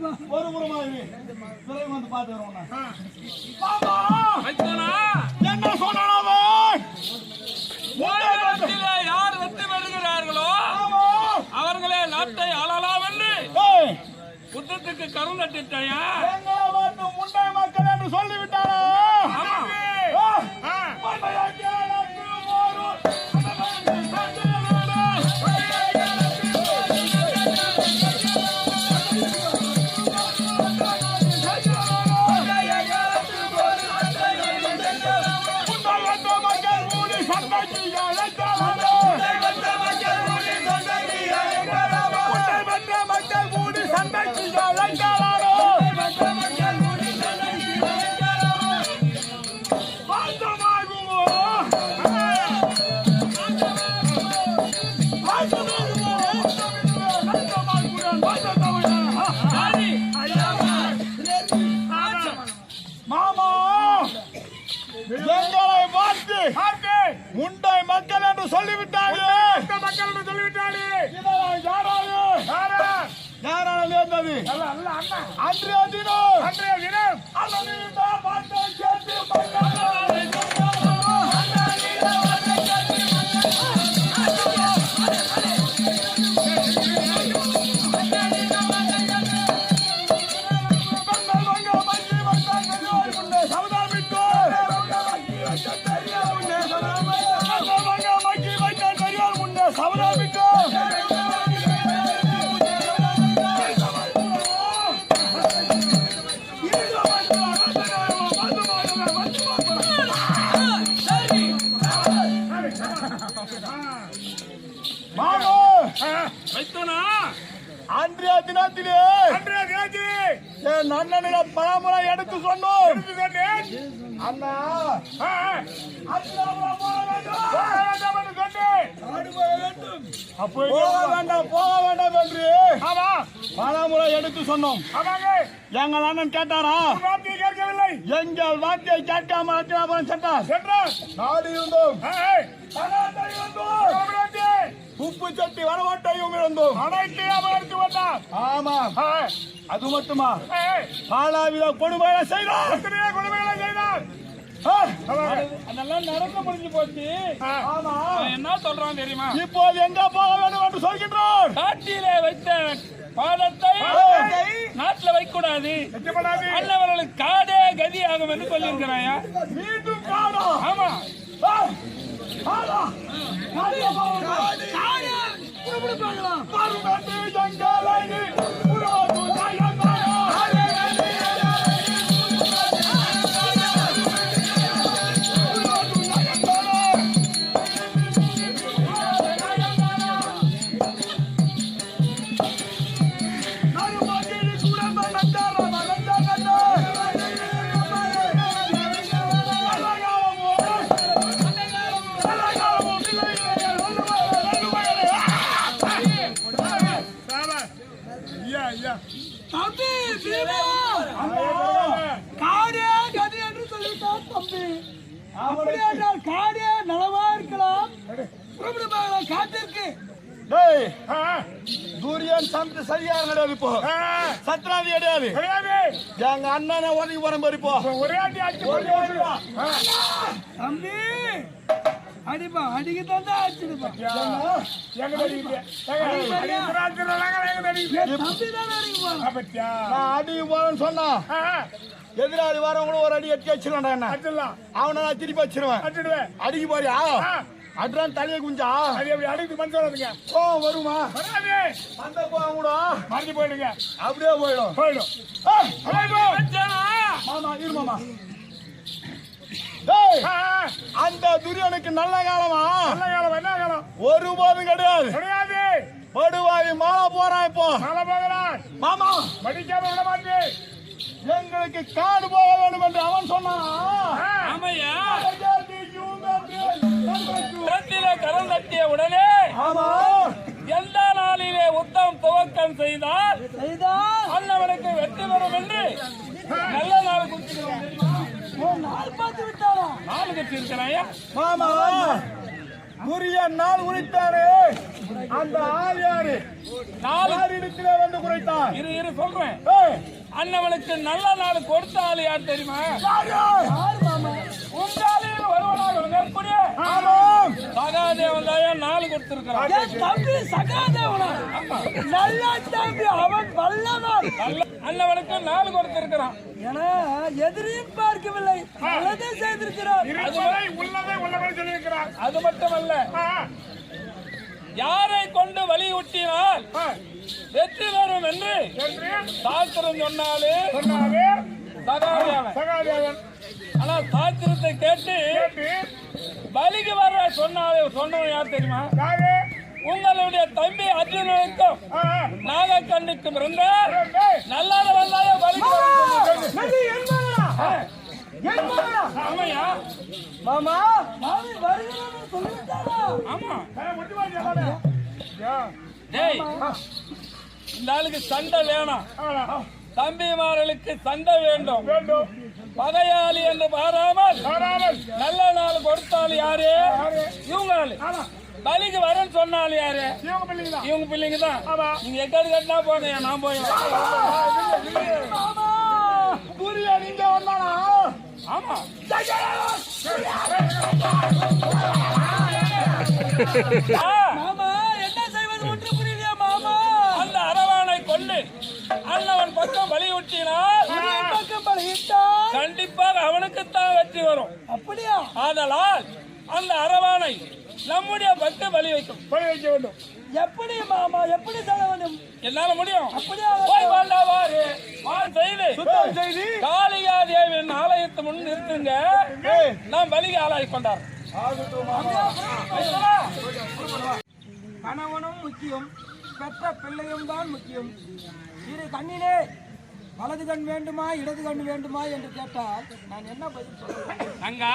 ஒரு இரு விரைவு வந்து பார்த்து வருவோம் என்ன யார் வெற்றி பெறுகிறார்களோ. அவர்களே நாட்டை ஆளலாம் என்று புத்தத்துக்கு கருண் நட்டிட்டாயா எங்களை வந்து முண்டை மக்கள் என்று சொல்லிவிட்டாரா. அன்றைய தினம் அன்றைய தினம் அன்றைய அன்றைய தினத்திலே அன்றைய தினத்திலே என் அண்ணனிடம் பலமுறை எடுத்து சொன்னோம். எடுத்து சொன்னேன். அண்ணா போக வேண்டும். போக வேண்டாம் என்று பலமுறை எடுத்து சொன்னோம். எங்கள் அண்ணன் கேட்டாரா? கேட்கவில்லை. எங்கள் வார்த்தையை கேட்காம அத்தியாபுரம் சென்றார். சென்றான் நாடு இருந்தோம். உப்பு சட்டி வரவாட்டையும் இருந்தோம். அனைத்து அமர்த்து வந்தான் ஆமா அது மட்டுமா? ஆ, ஆ. பாலாவித கொடுமையை செய்தார். ஆ, ஆமாங்க. அதெல்லாம் நடக்க முடிஞ்சு போச்சு. ஆமா. என்ன சொல்றான் தெரியுமா? இப்போது எங்க போக வேண்டும் என்று சொல்கின்றார். காட்டிலே வைத்த பாதத்தை நாட்டுல வைக்க கூடாது நிச்சயப்படாது. அண்ணவர்களுக்கு காடே கதி ஆகும் என்று சொல்லியிருக்கிறாயா? மீண்டும் ஆமா. ஆ, காடா காடா. ஆ. சூரியன் சமைச்சு சரியா கிடையாது இப்போ. சத்ராதி கிடையாது. எங்க அண்ணனை ஒதுக்கி போற மாதிரி இப்போ. தம்பி அடிப்பா அடிக்க தந்தா அடிச்சிடுப்பா அடிக்க போறேன்னு சொன்னா. எதிராளி வரவங்களும் ஒரு அடி எட்டி வச்சிருவான்டா என்ன. அவனை நான் திருப்பி வச்சிருவேன். அடிக்க போறியா ஆ. அட்ரான் தலையை குஞ்சா அது எப்படி அடிக்குது மனசு வராதுங்க. கோவம் வருமா வராது. அந்த கூட மறந்து போயிடுங்க. அப்படியே போயிடும் போயிடும். மாமா இரு மாமா. அந்த துரியனுக்கு நல்ல காலமா நல்ல காலம், என்ன காலம்? ஒருபோதும் கிடையாது கிடையாது. படுவாய் மாலை போறான் இப்போ மழை போகிறான். மாமா மடிக்காம விட மாட்டேன். எங்களுக்கு காடு போக வேண்டும் என்று அவன் சொன்னானா ஆ. ஆமையா கரத்திலே கரம் தட்டிய உடனே ஆமா எந்த நாளிலே உத்தம் துவக்கம் செய்தால் செய்தால் அண்ணவனுக்கு வெற்றி பெறும் என்று நல்ல நாள்? ஒரு நாள் தம்பி அந்த ஆள் யாரு? நாலு வந்து குறைத்தான் இரு இரு சொல்றேன். அண்ணவனுக்கு நல்ல நாள் கொடுத்த ஆளு யார் தெரியுமா? நல்ல தம்பி அவன் வல்லவன். நல்ல அண்ணவனுக்கு நாலு கொடுத்திருக்கிறான். என எதிரியும் பார்க்கவில்லை நல்லதே செய்திருக்கிறார். இருப்பதை உள்ளதை அது மட்டுமல்ல ஆ, யாரை கொண்டு வலியுறுத்தினால் வெற்றி பெறும் என்று சாஸ்திரம் சொன்னாலே சகாதேவன். சகாதேவன். ஆனா சாஸ்திரத்தை கேட்டு பலிக்கு வர சொன்னாலே சொன்னவன் யார் தெரியுமா? உங்களுடைய தம்பி அர்ஜுனனுக்கும் ஆ, நாகக்கண்ணுக்கும் இருந்த நல்லாத? ஆமையா? மாமா! மாமி வருகிறேன்னு ஆமா. டேய் இந்த ஆளுக்கு சண்டை வேணாம். தம்பிமார்களுக்கு சண்டை வேண்டும். வேண்டும். பகையாளி என்று பாராமல் நல்ல நாள் கொடுத்தால் யாரு? இவங்க பலிக்கு வரேன்னு சொன்னாலும் யாரு? இவங்க பிள்ளைங்க தான். இவங்க பிள்ளைங்க தான். ஆமா. நீங்க எக்காடு கட்டினா போங்க நான் போய் சூர்யா நீங்க வந்தானா? ஆமா. மாமா என்ன செய்வது? ஒன்று புரியலையா மாமா? அந்த அரவானை கொண்டு அண்ணவன் பக்கம் வலியுறுத்தினால் பழகிட்டான் கண்டிப்பாக அவனுக்குத்தான் வெற்றி வரும். அப்படியா? ஆதலால் அந்த அரவானை நம்முடைய பக்கம் வழி வைக்கும். போய் வைக்க வேண்டும். எப்படி மாமா எப்படி செய்ய வேண்டும்? என்னால முடியும்? அப்படியா? போய் வாண்டாவாரு வான் செய்து. சுத்தம் செய்தி. காளிகா தேவியின் ஆலயத்து முன் நிறுத்துங்க. நாம் பலிக ஆளாய் கொண்டார். கணவனும் முக்கியம். பெற்ற பிள்ளையும் தான் முக்கியம். இரு கண்ணிலே வலது கண் வேண்டுமா இடது கண் வேண்டுமா என்று கேட்டால் நான் என்ன பதில் சொல்றேன் அங்கா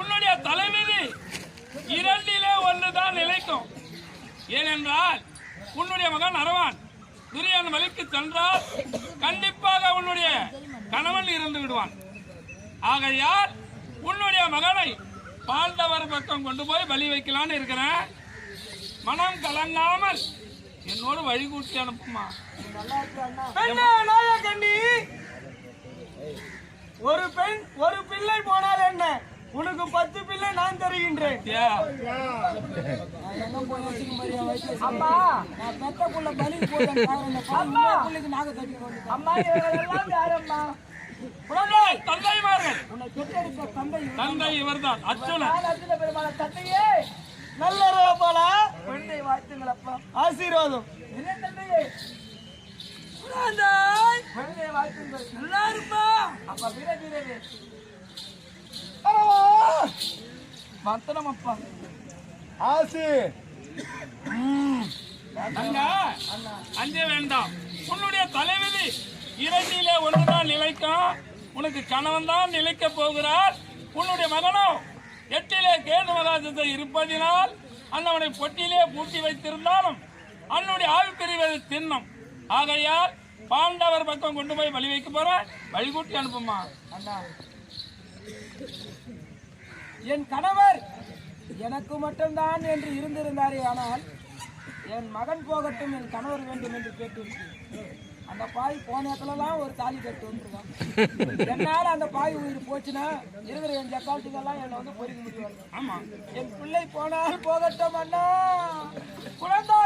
உன்னுடைய தலைவிதி இரண்டிலே ஒன்றுதான் நிலைக்கும். ஏனென்றால் உன்னுடைய மகன் அரவான் துரியன் வலிக்கு சென்றால் கண்டிப்பாக உன்னுடைய கணவன் இறந்து விடுவான். ஆகையால் உன்னுடைய மகனை பாண்டவர் பக்கம் கொண்டு போய் பலி வைக்கலான்னு இருக்கிறேன். மனம் கலங்காமல் என்னோடு வழிகூட்டி அனுப்புமா பெண்ணே நாயகண்ணி ஒரு பெண் ஒரு பிள்ளை போனால் என்ன உனக்கு பத்து பிள்ளை நான் தருகின்றேன் அம்மா நான் பெத்த புள்ள பலி போட்டேன் நாக கட்டி அம்மா இவரெல்லாம் யாரம்மா தந்தைமார்கள் உன்னை பெற்றெடுத்த தந்தை தந்தை இவர்தான் நான் அர்ஜுன பெருமாள தந்தையே நல்ல வாழ்த்துங்களப்பா. ஆசீர்வாதம். என்ன தந்தையே குழந்தை. வாழ்த்துங்கள். நல்லா இருப்பா. அப்பா வீர வீரவே வந்தனம் அப்பா. ஆசி. அண்ணா அஞ்ச வேண்டாம். உன்னுடைய தலைவிதி இரண்டிலே ஒன்றுதான் நிலைக்கும். உனக்கு கணவன் தான் நிலைக்க போகிறார். உன்னுடைய மகனோ எட்டிலே கேது மகாஜத்தை இருப்பதினால் அண்ணவனை பொட்டியிலே பூட்டி வைத்திருந்தாலும் அண்ணனுடைய ஆள் பிரிவது தின்னம். ஆகையால் பாண்டவர் பக்கம் கொண்டு போய் வழி வைக்க போற வழிகூட்டி அனுப்புமா? அண்ணா. என் கணவர் எனக்கு மட்டும்தான் என்று இருந்திருந்தாரே ஆனால் என் மகன் போகட்டும் என் கணவர் வேண்டும் என்று கேட்டு அந்த பாய் போன இடத்துலலாம் ஒரு தாலி கட்டு வந்துருக்கான் என்னால் அந்த பாய் உயிர் போச்சுன்னா இருக்கிற என் ஜக்காட்டுக்கெல்லாம் என்னை வந்து பொறிக்க முடியாது ஆமா. என் பிள்ளை போனால் போகட்டும் அண்ணா. குழந்தை